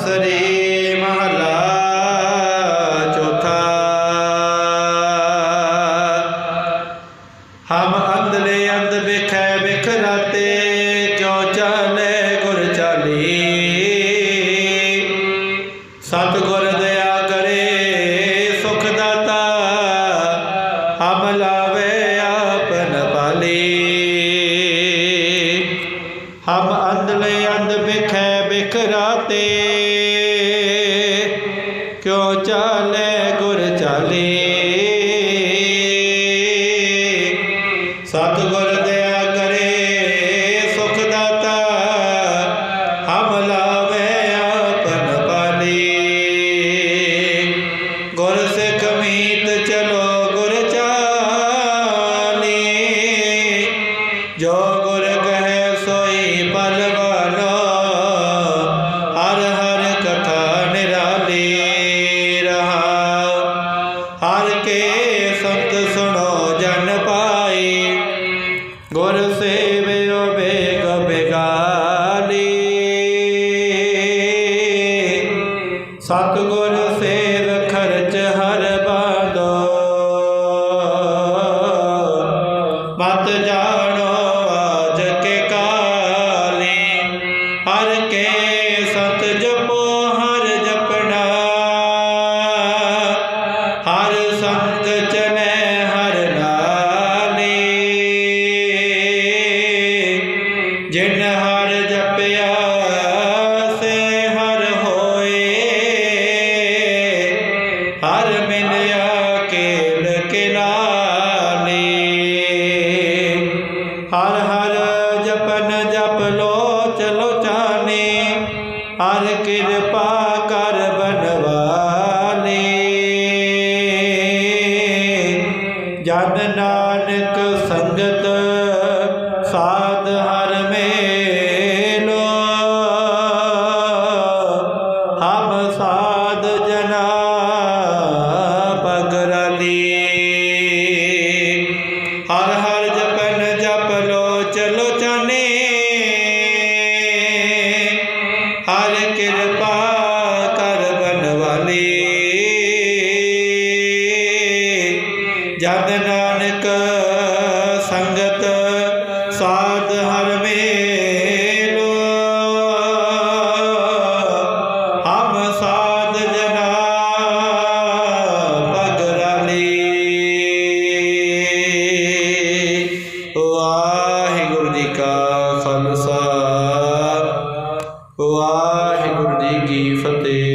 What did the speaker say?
ਸ੍ਰੀ ਮਹਲਾ ਚੌਥਾ। ਹਮ ਅੰਧਲੇ ਅੰਧ ਵਿਖੈ ਵਿਖਰਾਤੇ ਕਿਉ ਚਾਲੇ ਗੁਰ ਚਾਲੀ। ਸਤ ਗੁਰ ਦਇਆ ਕਰੇ ਸੁਖ ਦਾਤਾ, ਹਮ ਲਾਵੇ ਆਪਨ ਪਾਲੀ। ਹਮ ਅੰਧਲੇ ਅੰਧ ਵਿਖੈ ਵਿਖਰਾਤੇ ਗੁਰ ਗੁਰ ਸੇਵਿਓ ਬੇਗ ਬਿਗਾਲੀ ਸਤਿਗੁਰ ਸੇਵ ਮਿਲਿਆ ਕੇਲ ਕਿਨਾਲੀ ਹਰ ਹਰ ਜਪਨ ਜਪ ਲੋ ਚਲੋ ਚਾਨੇ। ਹਰ ਕਿਰਪਾ ਕਰ ਬਨਵਾਲੇ ਜਨ ਨਾਨਕ ਸੰਗਤ ਸਾਧ ਹਰ ਹਰ ਕਿਰਪਾ ਕਰ ਬਨਵਾਲੀ ਜਦ ਨਾਨਕ ਵਾਹਿਗੁਰੂ ਜੀ ਕੀ ਫਤਿਹ